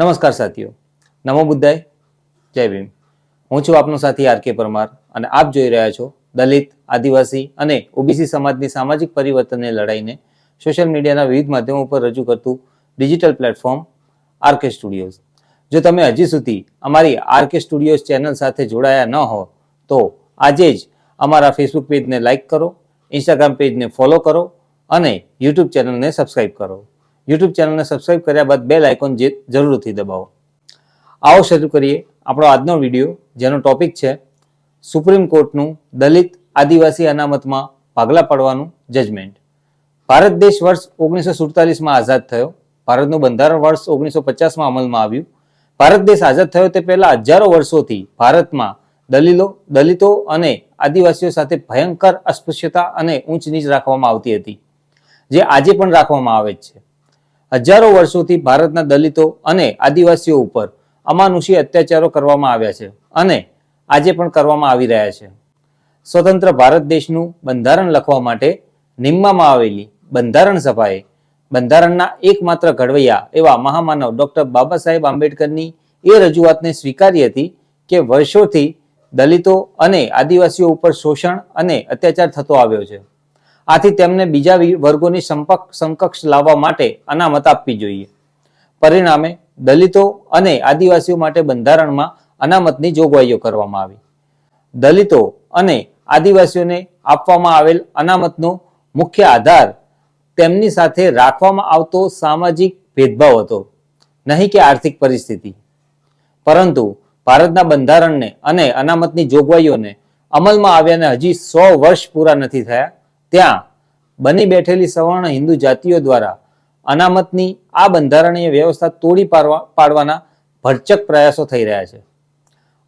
નમસ્કાર સાથીઓ. નમો બુદ્ધાય. જય ભીમ. હું છું આપનો સાથી આર કે પરમાર અને આપ જોઈ રહ્યા છો દલિત, આદિવાસી અને ઓબીસી સમાજની સામાજિક પરિવર્તનની લડાઈને સોશિયલ મીડિયાના વિવિધ માધ્યમો પર રજૂ કરતું digital platform R K studios. જો તમે હજી સુધી અમારી આર કે સ્ટુડિયોઝ ચેનલ સાથે જોડાયા ન હો તો આજે જ અમારા ફેસબુક પેજને લાઇક કરો ઇન્સ્ટાગ્રામ પેજને ફોલો કરો અને યુટ્યુબ ચેનલને સબસ્ક્રાઇબ કરો. યુટ્યુબ ચેનલને સબસ્ક્રાઇબ કર્યા બાદ બેલ આઇકોન જે જરૂરથી દબાવો. આવો શરૂ કરીએ આપણો આજનો વીડિયો જેનો ટોપિક છે સુપ્રીમ કોર્ટનું દલિત આદિવાસી અનામતમાં ભાગલા પાડવાનું જજમેન્ટ ભારત દેશ વર્ષ ઓગણીસો સુડતાલીસમાં આઝાદ થયો. ભારતનું બંધારણ વર્ષ ઓગણીસો પચાસમાં અમલમાં આવ્યું. ભારત દેશ આઝાદ થયો તે પહેલા હજારો વર્ષોથી ભારતમાં દલીલો, દલિતો અને આદિવાસીઓ સાથે ભયંકર અસ્પૃશ્યતા અને ઊંચ નીચ રાખવામાં આવતી હતી. જે આજે પણ રાખવામાં આવે જ છે. હજારો વર્ષોથી ભારતના દલિતો અને આદિવાસીઓ ઉપર અમાનુષી અત્યાચારો કરવામાં આવ્યા છે અને આજે પણ કરવામાં આવી રહ્યા છે. સ્વતંત્ર ભારત દેશનું બંધારણ લખવા માટે નિમવામાં આવેલી બંધારણ સભાએ બંધારણના એકમાત્ર ઘડવૈયા એવા મહામાનવ ડોક્ટર બાબા સાહેબ આંબેડકરની એ રજૂઆતને સ્વીકારી હતી કે વર્ષોથી દલિતો અને આદિવાસીઓ ઉપર શોષણ અને અત્યાચાર થતો આવ્યો છે. આથી તેમને બીજા વર્ગોની સંપક સમકક્ષ લાવવા માટે અનામત આપવી જોઈએ. પરિણામે દલિતો અને આદિવાસીઓ માટે બંધારણમાં અનામતની જોગવાઈઓ કરવામાં આવી. દલિતો અને આદિવાસીઓને આપવામાં આવેલ અનામતનો મુખ્ય આધાર તેમની સાથે રાખવામાં આવતો સામાજિક ભેદભાવ હતો, નહીં કે આર્થિક પરિસ્થિતિ. પરંતુ ભારતના બંધારણને અને અનામતની જોગવાઈઓને અમલમાં આવ્યાને હજી સો વર્ષ પૂરા નથી થયા. ત્યાં બની બેઠેલી સવર્ણ હિન્દુ જાતિઓ દ્વારા અનામતની આ બંધારણીય વ્યવસ્થા તોડી પાડવા, પાડવાના ભરચક પ્રયાસો થઈ રહ્યા છે.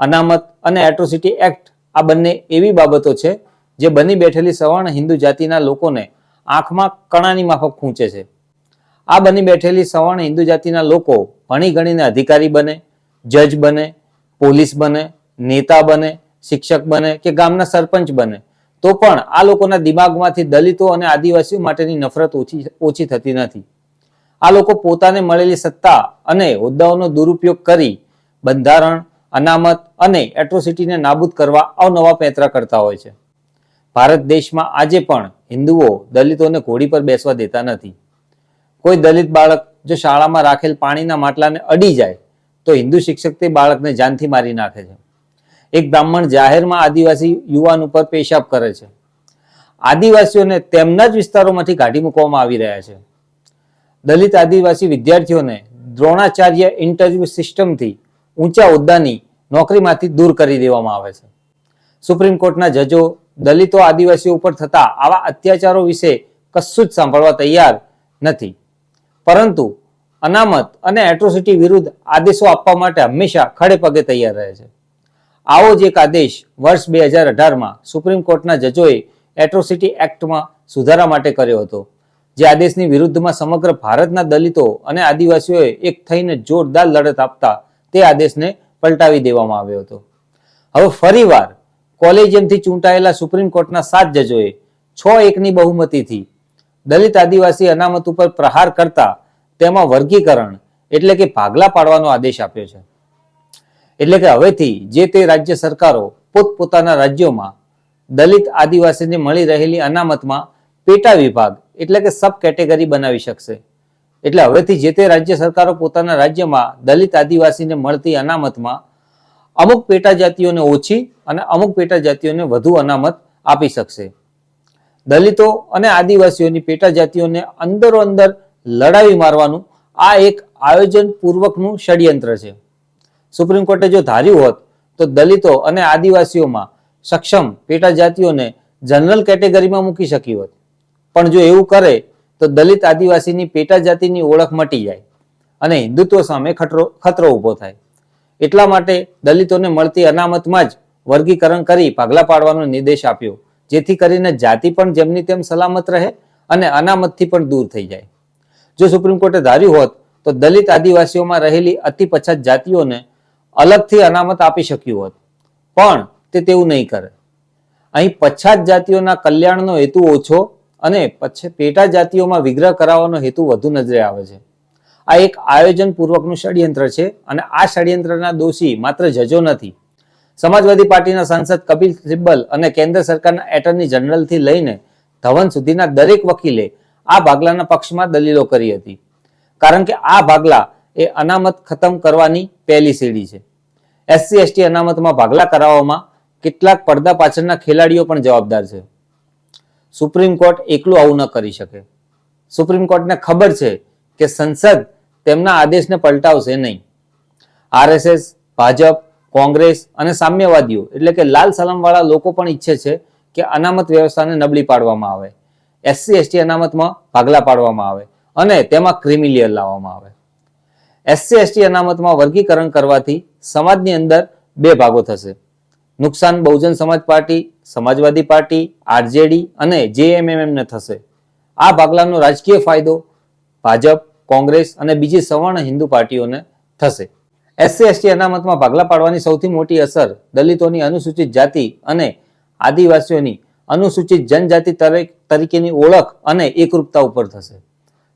અનામત અને એટ્રોસિટી એક્ટ આ બંને એવી બાબતો છે જે બની બેઠેલી સવર્ણ હિન્દુ જાતિના લોકોને આંખમાં કણાની માફક ખૂંચે છે. આ બની બેઠેલી સવર્ણ હિન્દુ જાતિના લોકો ભણી ગણીને અધિકારી બને, જજ બને, પોલીસ બને, નેતા બને, શિક્ષક બને કે ગામના સરપંચ બને. તો પણ આ લોકોના દિમાગમાંથી દલિતો અને આદિવાસીઓ માટેની નફરત ઓછી ઓછી થતી નથી. આ લોકો પોતાને મળેલી સત્તા અને હોદ્દાઓનો દુરુપયોગ કરી બંધારણ, અનામત અને એટ્રોસિટીને નાબૂદ કરવા અવનવા પેંતરા કરતા હોય છે. ભારત દેશમાં આજે પણ હિન્દુઓ દલિતોને ઘોડી પર બેસવા દેતા નથી. કોઈ દલિત બાળક જો શાળામાં રાખેલ પાણીના માટલાને અડી જાય, તો હિન્દુ શિક્ષક તે બાળકને જાનથી મારી નાખે છે. એક બ્રાહ્મણ જાહેરમાં આદિવાસી યુવાન ઉપર પેશાબ કરે છે. આદિવાસીઓને તેમના જ વિસ્તારોમાંથી કાઢી મૂકવામાં આવી રહ્યા છે. દલિત આદિવાસી વિદ્યાર્થીઓને દ્રોણાચાર્ય ઇન્ટરવ્યુ સિસ્ટમથી ઊંચા હોદ્દાની નોકરીમાંથી દૂર કરી દેવામાં આવે છે. સુપ્રીમ કોર્ટના જજો દલિતો આદિવાસીઓ ઉપર થતા આવા અત્યાચારો વિશે કશું જ સાંભળવા તૈયાર નથી. પરંતુ અનામત અને એટ્રોસિટી વિરુદ્ધ આદેશો આપવા માટે હંમેશા ખડે પગે તૈયાર રહે છે. આવો જ એક આદેશ વર્ષ બે હજાર અઢારમાં સુપ્રીમ કોર્ટના જજોએ એટ્રોસિટી એક્ટમાં સુધારા માટે કર્યો હતો. જે આદેશની વિરુદ્ધમાં સમગ્ર ભારતના દલિતો અને આદિવાસીઓએ એક થઈને જોરદાર લડત આપતા તે આદેશને પલટાવી દેવામાં આવ્યો હતો. હવે ફરીવાર કોલેજિયમથી ચૂંટાયેલા સુપ્રીમ કોર્ટના સાત જજોએ છ એકની બહુમતીથી દલિત આદિવાસી અનામત ઉપર પ્રહાર કરતા તેમાં વર્ગીકરણ એટલે કે ભાગલા પાડવાનો આદેશ આપ્યો છે. એટલે કે હવેથી જે તે રાજ્ય સરકારો પોતપોતાના રાજ્યોમાં દલિત આદિવાસીને મળી રહેલી અનામતમાં પેટા વિભાગ એટલે કે સબ કેટેગરી બનાવી શકશે. એટલે હવેથી જે તે રાજ્ય સરકારો પોતાના રાજ્યમાં દલિત આદિવાસીને મળતી અનામતમાં અમુક પેટા જાતિઓને ઓછી અને અમુક પેટા જાતિઓને વધુ અનામત આપી શકશે. દલિતો અને આદિવાસીઓની પેટા જાતિઓને અંદરો અંદર લડાવી મારવાનું આ એક આયોજન પૂર્વકનું ષડયંત્ર છે. સુપ્રીમ કોર્ટે જો ધાર્યું હોત, તો દલિતો અને આદિવાસીઓમાં સક્ષમ પેટા જાતિઓને જનરલ કેટેગરીમાં મૂકી શકી હોત. પણ જો એવું કરે, તો દલિત આદિવાસીની પેટા જાતિની ઓળખ મટી જાય અને હિન્દુત્વ સામે ખતરો ખતરો ઊભો થાય. એટલા માટે દલિતોને મળતી અનામતમાં જ વર્ગીકરણ કરી પગલાં પાડવાનો નિર્દેશ આપ્યો, જેથી કરીને જાતિ પણ જેમની તેમ સલામત રહે અને અનામતથી પણ દૂર થઈ જાય. જો સુપ્રીમ કોર્ટે ધાર્યું હોત, તો દલિત આદિવાસીઓમાં રહેલી અતિ પછાત જાતિઓને અલગથી અનામત આપી શક્યું હોત. પણ તે તેવું નહીં કરે. અહીં પછાત જાતિઓના કલ્યાણનો હેતુ ઓછો અને પછી પેટા જાતિઓમાં વિગ્રહ કરાવવાનો હેતુ વધુ નજરે આવે છે. આ એક આયોજન પૂર્વકનું ષડયંત્ર છે અને આ ષડયંત્રના દોષી માત્ર જજો નથી. સમાજવાદી પાર્ટીના સાંસદ કપિલ સિબ્બલ અને કેન્દ્ર સરકારના એટર્ની જનરલથી લઈને ધવન સુધીના દરેક વકીલે આ ભાગલાના પક્ષમાં દલીલો કરી હતી. કારણ કે આ ભાગલા એ અનામત ખતમ કરવાની પહેલી સીડી છે. એસસી, એસટી અનામતમાં ભાગલા કરાવવામાં કેટલાક પડદા પાછળના ખેલાડીઓ પણ જવાબદાર છે. સુપ્રીમ કોર્ટ એકલું આવું ન કરી શકે. સુપ્રીમ કોર્ટને ખબર છે કે સંસદ તેમના આદેશને પલટાવશે નહીં. આરએસએસ, ભાજપ, કોંગ્રેસ અને સામ્યવાદીઓ, એટલે કે લાલ સલામવાળા લોકો પણ ઈચ્છે છે કે અનામત વ્યવસ્થાને નબળી પાડવામાં આવે. એસસી, એસટી અનામતમાં ભાગલા પાડવામાં આવે અને તેમાં ક્રિમિલિયર લાવવામાં આવે. એસસી, એસટી અનામતમાં વર્ગીકરણ કરવાથી સમાજની અંદર બે ભાગો થશે. નુકસાન બહુજન સમાજ પાર્ટી, સમાજવાદી પાર્ટી, આરજેડી અને જેએમએમએમને થશે. આ ભાગલાનો રાજકીય ફાયદો ભાજપ, કોંગ્રેસ અને બીજી સવર્ણ હિન્દુ પાર્ટીઓને થશે. એસસી એસટી અનામતમાં ભાગલા પાડવાની સૌથી મોટી અસર દલિતોની અનુસૂચિત જાતિ અને આદિવાસીઓની અનુસૂચિત જનજાતિ તરે- તરીકેની ઓળખ અને એકરૂપતા ઉપર થશે.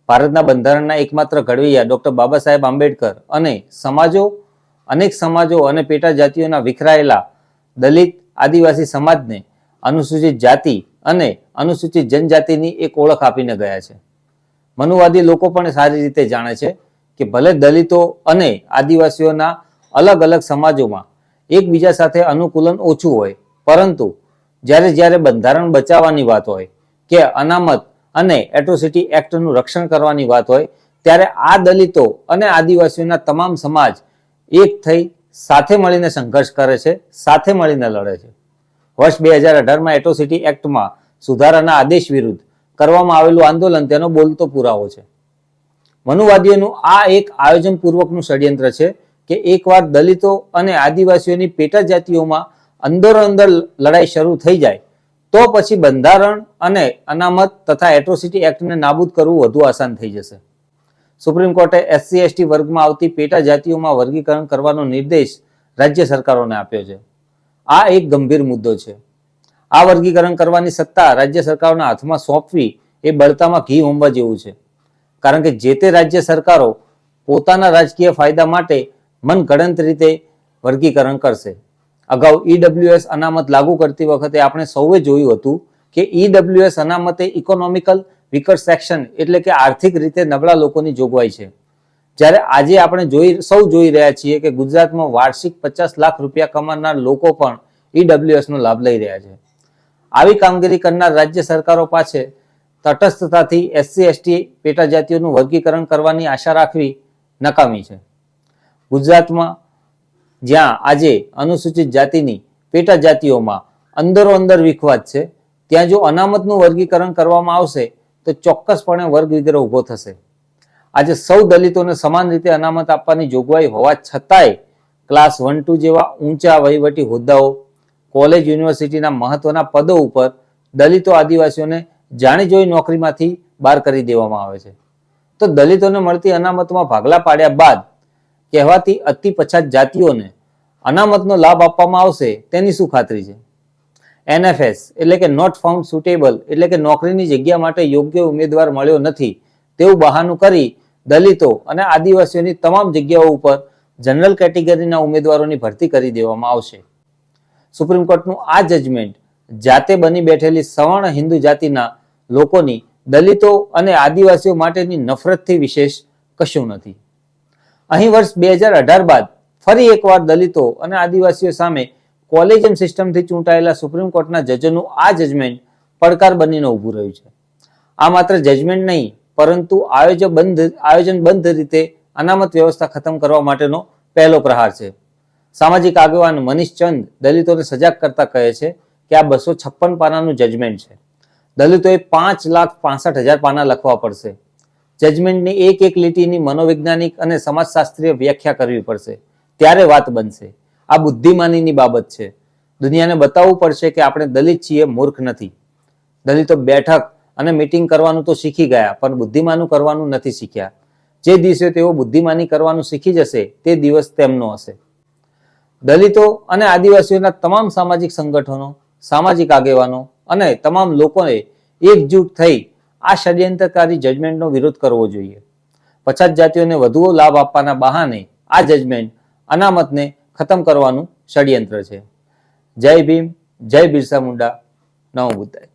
ભારતના બંધારણના એકમાત્ર ઘડવૈયા ડોક્ટર બાબા સાહેબ આંબેડકર અને સમાજો અનેક સમાજો અને પેટા જાતિઓના વિખરાયેલા દલિત આદિવાસી સમાજને અનુસૂચિત જાતિ અને અનુસૂચિત જનજાતિની એક ઓળખ આપીને ગયા છે. મનુવાદી લોકો પણ સારી રીતે જાણે છે કે ભલે દલિતો અને આદિવાસીઓના અલગ અલગ સમાજોમાં એકબીજા સાથે અનુકૂલન ઓછું હોય, પરંતુ જ્યારે જ્યારે બંધારણ બચાવવાની વાત હોય કે અનામત અને એટ્રોસિટી એક્ટનું રક્ષણ કરવાની વાત હોય, ત્યારે આ દલિતો અને આદિવાસીઓના તમામ સમાજ એક થઈ, સાથે મળીને સંઘર્ષ કરે છે, સાથે મળીને લડે છે. વર્ષ બે હજાર અઢારમાં એટ્રોસિટી એક્ટમાં સુધારાના આદેશ વિરુદ્ધ કરવામાં આવેલું આંદોલન તેનો બોલતો પુરાવો છે. મનુવાદીઓનું આ એક આયોજન પૂર્વકનું ષડયંત્ર છે કે એકવાર દલિતો અને આદિવાસીઓની પેટા જાતિઓમાં અંદરો અંદર લડાઈ શરૂ થઈ જાય, તો પછી બંધારણ અને અનામત તથા એટ્રોસિટી એક્ટને નાબૂદ કરવું વધુ આસાન થઈ જશે. સુપ્રીમ કોર્ટે એસસી એસટી વર્ગમાં આવતી પેટા જાતિઓમાં વર્ગીકરણ કરવાનો નિર્દેશ રાજ્ય સરકારોને આપ્યો છે. આ એક ગંભીર મુદ્દો છે. આ વર્ગીકરણ કરવાની સત્તા રાજ્ય સરકારોના હાથમાં સોંપવી એ બળતામાં ઘી હોમવા જેવું છે. કારણ કે જે તે રાજ્ય સરકારો પોતાના રાજકીય ફાયદા માટે મનગણંત રીતે વર્ગીકરણ કરશે. અગાઉ ઈડબ્લ્યુએસ અનામત લાગુ કરતી વખતે આપણે સૌએ જોયું હતું કે ઈડબ્લ્યુએસ અનામતે ઇકોનોમિકલ વિકર સેક્શન એટલે કે આર્થિક રીતે નબળા લોકોની જોગવાઈ છે. જ્યારે આજે આપણે જોઈ, સૌ જોઈ રહ્યા છીએ કે ગુજરાતમાં વાર્ષિક પચાસ લાખ રૂપિયા કમાનાર લોકો પણ ઈડબ્લ્યુએસનો લાભ લઈ રહ્યા છે. આવી કામગીરી કરનાર રાજ્ય સરકારો પાસે તટસ્થતાથી એસસી એસટી પેટા જાતિઓનું વર્ગીકરણ કરવાની આશા રાખવી નકામી છે. ગુજરાતમાં જ્યાં આજે અનુસૂચિત જાતિની પેટા જાતિઓમાં અંદરો અંદર વિખવાદ છે, ત્યાં જો અનામતનું વર્ગીકરણ કરવામાં આવશે તો ચોક્કસપણે વર્ગ વિગ્રહ ઊભો થશે. આજે સૌ દલિતોને સમાન રીતે અનામત આપવાની જોગવાઈ હોવા છતાંય ક્લાસ વન ટુ જેવા ઊંચા વહીવટી હોદ્દાઓ, કોલેજ યુનિવર્સિટીના મહત્વના પદો ઉપર દલિતો આદિવાસીઓને જાણી જોઈ નોકરીમાંથી બહાર કરી દેવામાં આવે છે. તો દલિતોને મળતી અનામતમાં ભાગલા પાડ્યા બાદ કહેવાતી અતિ પછાત જાતિઓને અનામતનો લાભ આપવામાં આવશે તેની શું ખાતરી છે? એનએફએસ, એટલે કે નોટ ફાઉન્ડ સુટેબલ એટલે કે નોકરીની જગ્યા માટે યોગ્ય ઉમેદવાર મળ્યો નથી, તેવું બહાનું કરી દલિતો અને આદિવાસીઓની તમામ જગ્યાઓ ઉપર જનરલ કેટેગરીના ઉમેદવારોની ભરતી કરી દેવામાં આવશે. સુપ્રીમ કોર્ટનું આ જજમેન્ટ જાતે બની બેઠેલી સવર્ણ હિન્દુ જાતિના લોકોની દલિતો અને આદિવાસીઓ માટેની નફરતથી વિશેષ કશું નથી. અહીં વર્ષ બે હજાર અઢાર બાદ ફરી એકવાર દલિતો અને આદિવાસીઓ સામે કોલેજિયમ સિસ્ટમથી ચૂંટાયેલા સુપ્રીમ કોર્ટના જજનું આ જજમેન્ટ પડકાર બનીને ઊભું રહ્યું છે. આ માત્ર જજમેન્ટ નહીં, પરંતુ આયોજન બંધ આયોજન બંધ રીતે અનામત વ્યવસ્થા ખતમ કરવા માટેનો પહેલો પ્રહાર છે. સામાજિક આગેવાન મનીષ ચંદ દલિતોને સજાગ કરતા કહે છે કે આ બસો છપ્પન પાનાનું જજમેન્ટ છે. દલિતોએ પાંચ લાખ પાસઠ હજાર પાના લખવા પડશે. જજમેન્ટની એક એક લીટીની મનોવૈજ્ઞાનિક અને સમાજશાસ્ત્રીય વ્યાખ્યા કરવી પડશે. ત્યારે વાત બનશે. આ બુદ્ધિમાનીની બાબત છે. દુનિયાને બતાવવું પડશે કે આપણે દલિત છીએ, મૂર્ખ નથી. દલિતો બેઠક અને મીટિંગ કરવાનું તો શીખી ગયા, પણ બુદ્ધિમાનું કરવાનું નથી શીખ્યા. જે દિવસે તેઓ બુદ્ધિમાની કરવાનું શીખી જશે, તે દિવસ તેમનો હશે. દલિતો અને આદિવાસીઓના તમામ સામાજિક સંગઠનો, સામાજિક આગેવાનો અને તમામ લોકોએ એકજૂટ થઈ આ ષડયંત્રકારી જજમેન્ટનો વિરોધ કરવો જોઈએ. પછાત જાતિઓને વધુ લાભ આપવાના બહાને આ જજમેન્ટ અનામતને ખતમ કરવાનું ષડયંત્ર છે. જય ભીમ જય બિરસા મુંડા. નમો બુદ્ધાય.